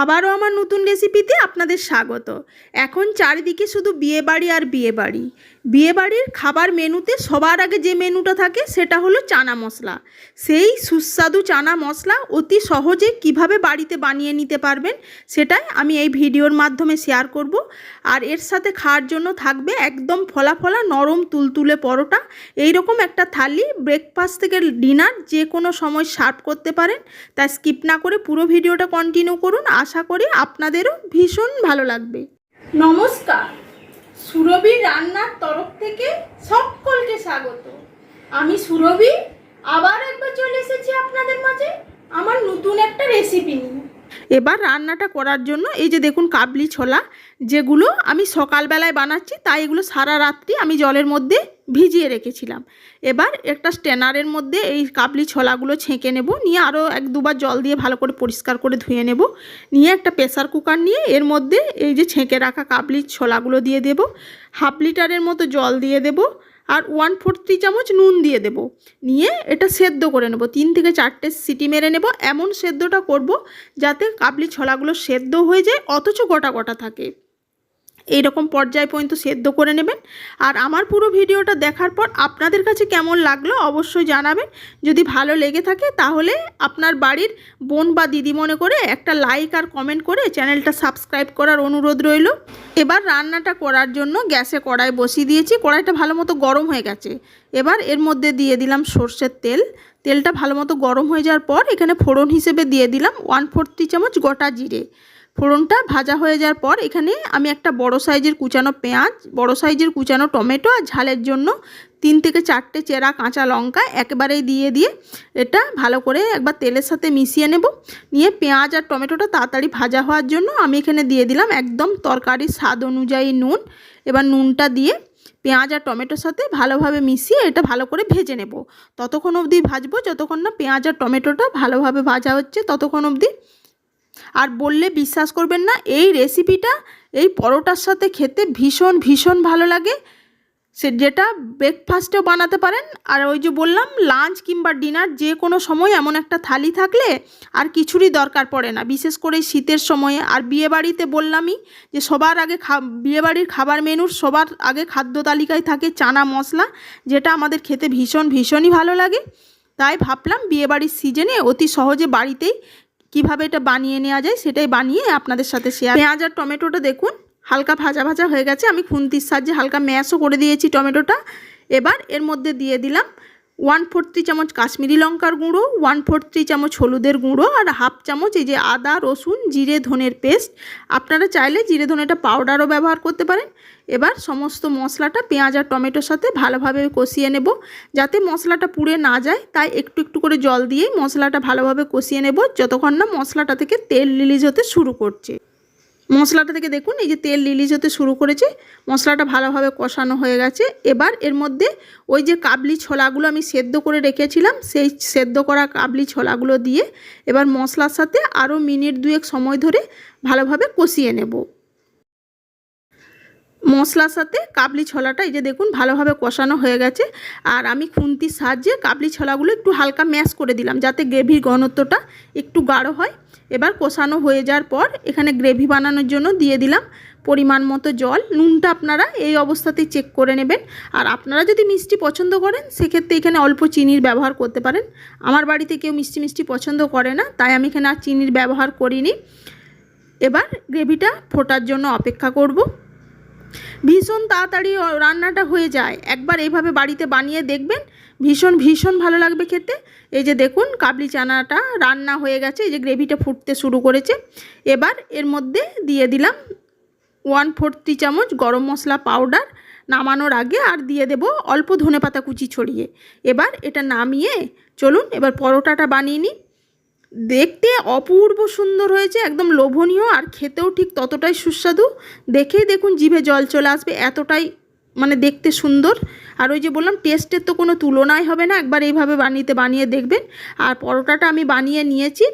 আবারও আমার নতুন রেসিপিতে আপনাদের স্বাগত। এখন চারিদিকে শুধু বিয়েবাড়ি আর বিয়েবাড়ি। বিয়েবাড়ির খাবার মেনুতে সবার আগে যে মেনুটা থাকে সেটা হলো চানা মশলা। সেই সুস্বাদু চানা মশলা অতি সহজে কীভাবে বাড়িতে বানিয়ে নিতে পারবেন সেটাই আমি এই ভিডিওর মাধ্যমে শেয়ার করব। আর এর সাথে খাওয়ার জন্য থাকবে একদম ফলা ফলা নরম তুলতুলে পরোটা। এই রকম একটা থালি ব্রেকফাস্ট থেকে ডিনার যে কোনো সময় সার্ভ করতে পারেন। তাই স্কিপ না করে পুরো ভিডিওটা কন্টিনিউ করুন। আশা করি আপনাদেরও ভীষণ ভালো লাগবে। নমস্কার। সুরভি রান্নার তরফ থেকে সকলকে স্বাগত। আমি সুরভি, আবার একবার চলে এসেছি আপনাদের মাঝে। আমার নতুন একটা রেসিপি নিয়ে। এবার রান্নাটা করার জন্য এই যে দেখুন কাবলি ছোলা, যেগুলো আমি সকালবেলায় বানাচ্ছি, তাই এগুলো সারা রাত্রি আমি জলের মধ্যে ভিজিয়ে রেখেছিলাম। এবার একটা স্ট্যানারের মধ্যে এই কাবলি ছোলাগুলো ছেঁকে নেব, নিয়ে আরও এক দুবার জল দিয়ে ভালো করে পরিষ্কার করে ধুয়ে নেব। নিয়ে একটা প্রেসার কুকার নিয়ে এর মধ্যে এই যে ছেঁকে রাখা কাবলি ছোলাগুলো দিয়ে দেব। হাফ লিটারের মতো জল দিয়ে দেব। আর ওয়ান ফোর থ্রি চামচ নুন দিয়ে দেব। নিয়ে এটা সেদ্ধ করে নেব। তিন থেকে চারটে সিটি মেরে নেব। এমন সেদ্ধটা করব যাতে কাবলি ছোলাগুলো সেদ্ধ হয়ে যায়, অথচ গোটা গোটা থাকে। এইরকম পর্যায় পর্যন্ত সেদ্ধ করে নেবেন। আর আমার পুরো ভিডিওটা দেখার পর আপনাদের কাছে কেমন লাগল অবশ্যই জানাবেন। যদি ভালো লেগে থাকে তাহলে আপনার বাড়ির বোন বা দিদি মনে করে একটা লাইক আর কমেন্ট করে চ্যানেলটা সাবস্ক্রাইব করার অনুরোধ রইল। এবার রান্নাটা করার জন্য গ্যাসে কড়াই বসিয়ে দিয়েছি। কড়াইটা ভালো মতো গরম হয়ে গেছে। এবার এর মধ্যে দিয়ে দিলাম সর্ষের তেল। তেলটা ভালো মতো গরম হয়ে যাওয়ার পর এখানে ফোড়ন হিসেবে দিয়ে দিলাম ওয়ান ফোরটি চামচ গোটা জিরে। ফোড়নটা ভাজা হয়ে যাওয়ার পর এখানে আমি একটা বড় সাইজের কুচানো পেঁয়াজ, বড় সাইজের কুচানো টমেটো আর ঝালের জন্য তিন থেকে চারটে চেরা কাঁচা লঙ্কা একেবারেই দিয়ে দিয়ে এটা ভালো করে একবার তেলের সাথে মিশিয়ে নেব। নিয়ে পেঁয়াজ আর টমেটোটা তাড়াতাড়ি ভাজা হওয়ার জন্য আমি এখানে দিয়ে দিলাম একদম তরকারির স্বাদ অনুযায়ী নুন। এবার নুনটা দিয়ে পেঁয়াজ আর টমেটোর সাথে ভালোভাবে মিশিয়ে এটা ভালো করে ভেজে নেব। ততক্ষণ অবধি ভাজবো, যতক্ষণ না পেঁয়াজ আর টমেটোটা ভালোভাবে ভাজা হচ্ছে, ততক্ষণ অবধি আর বললে বিশ্বাস করবেন না, এই রেসিপিটা এই পরোটার সাথে খেতে ভীষণ ভীষণ ভালো লাগে। সে যেটা ব্রেকফাস্টেও বানাতে পারেন, আর ওই যে বললাম লাঞ্চ কিংবা ডিনার যে কোনো সময় এমন একটা থালি থাকলে আর কিছুরই দরকার পড়ে না। বিশেষ করে শীতের সময়ে। আর বিয়েবাড়িতে বললামই যে সবার আগে খা, বিয়েবাড়ির খাবার মেনুর সবার আগে খাদ্য তালিকায় থাকে চানা মশলা, যেটা আমাদের খেতে ভীষণ, ভীষণই ভালো লাগে। তাই ভাবলাম বিয়েবাড়ির সিজনে অতি সহজে বাড়িতেই কীভাবে এটা বানিয়ে নেওয়া যায় সেটাই বানিয়ে আপনাদের সাথে শেয়ার পেঁয়াজ আর টমেটোটা দেখুন, হালকা ভাজা ভাজা হয়ে গেছে। আমি খুন্তির সাহায্যে হালকা ম্যাশও করে দিয়েছি টমেটোটা। এবার এর মধ্যে দিয়ে দিলাম ওয়ান ফোর থ্রি চামচ কাশ্মীরি লঙ্কার গুঁড়ো ওয়ান ফোর থ্রি চামচ হলুদের গুঁড়ো আর হাফ চামচ এই যে আদা, রসুন, জিরে, ধনের পেস্ট। আপনারা চাইলে জিরে ধনেটা পাউডারও ব্যবহার করতে পারেন। এবার সমস্ত মশলাটা পেঁয়াজ আর টমেটোর সাথে ভালোভাবে কষিয়ে নেব। যাতে মশলাটা পুড়ে না যায়, তাই একটু একটু করে জল দিয়েই মশলাটা ভালোভাবে কষিয়ে নেব, যতক্ষণ না মশলাটা থেকে তেল রিলিজ হতে শুরু করছে। মশলাটা থেকে দেখুন, এই যে তেল লিলিজ হতে শুরু করেছে, মশলাটা ভালোভাবে কষানো হয়ে গেছে। এবার এর মধ্যে ওই যে কাবলি ছোলাগুলো আমি সেদ্ধ করে রেখেছিলাম, সেই সেদ্ধ করা কাবলি ছোলাগুলো দিয়ে এবার মশলার সাথে আরও মিনিট দুয়েক সময় ধরে ভালোভাবে কষিয়ে নেব। মশলার সাথে কাবলি ছোলাটা, এই যে দেখুন, ভালোভাবে কষানো হয়ে গেছে। আর আমি খুন্তির সাহায্যে কাবলি ছোলাগুলো একটু হালকা ম্যাশ করে দিলাম, যাতে গ্রেভির ঘনত্বটা একটু গাঢ় হয়। এবার কষানো হয়ে যাওয়ার পর এখানে গ্রেভি বানানোর জন্য দিয়ে দিলাম পরিমাণ মতো জল। নুনটা আপনারা এই অবস্থাতেই চেক করে নেবেন। আর আপনারা যদি মিষ্টি পছন্দ করেন, সেক্ষেত্রে এখানে অল্প চিনির ব্যবহার করতে পারেন। আমার বাড়িতে কেউ মিষ্টি মিষ্টি পছন্দ করে না, তাই আমি এখানে আর চিনির ব্যবহার করিনি। এবার গ্রেভিটা ফোটার জন্য অপেক্ষা করব। ভীষণ তাড়াতাড়ি রান্নাটা হয়ে যায়। একবার এইভাবে বাড়িতে বানিয়ে দেখবেন, ভীষণ ভীষণ ভালো লাগবে খেতে। এই যে দেখুন, কাবলি চানাটা রান্না হয়ে গেছে, এই যে গ্রেভিটা ফুটতে শুরু করেছে। এবার এর মধ্যে দিয়ে দিলাম ওয়ান ফোরটি চামচ গরম মশলা পাউডার নামানোর আগে, আর দিয়ে দেব অল্প ধনে পাতা কুচি ছড়িয়ে। এবার এটা নামিয়ে, চলুন, এবার পরোটাটা বানিয়ে নিই। দেখতে অপূর্ব সুন্দর হয়েছে, একদম লোভনীয় আর খেতেও ঠিক ততটাই সুস্বাদু। দেখেই দেখুন জিভে জল চলে আসবে, এতটাই মানে দেখতে সুন্দর। আর ওই যে বললাম, টেস্টের তো কোনো তুলনাই হবে না, একবার এইভাবে বানিয়ে বানিয়ে দেখবেন। আর পরোটাটা আমি বানিয়ে নিয়েছি।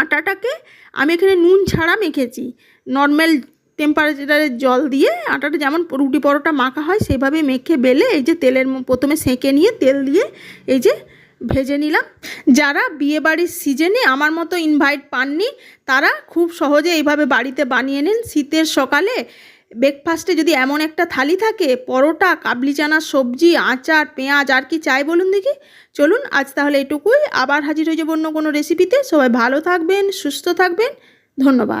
আটাটাকে আমি এখানে নুন ছাড়া মেখেছি। নর্মাল টেম্পারেচারের জল দিয়ে আটাটা যেমন রুটি পরোটা মাখা হয় সেভাবে মেখে বেলে এই যে তেলের প্রথমে সেঁকে নিয়ে তেল দিয়ে এই যে ভেজে নিলাম। যারা বিয়েবাড়ির সিজনে আমার মতো ইনভাইট পাননি, তারা খুব সহজে এইভাবে বাড়িতে বানিয়ে নিন। শীতের সকালে ব্রেকফাস্টে যদি এমন একটা থালি থাকে, পরোটা কাবলি চানা সবজি, আচার, পেঁয়াজ, আর কি চাই বলুন দেখি। চলুন, আজ তাহলে এটুকুই। আবার হাজির হয়ে যাব অন্য কোনো রেসিপিতে সবাই ভালো থাকবেন, সুস্থ থাকবেন। ধন্যবাদ।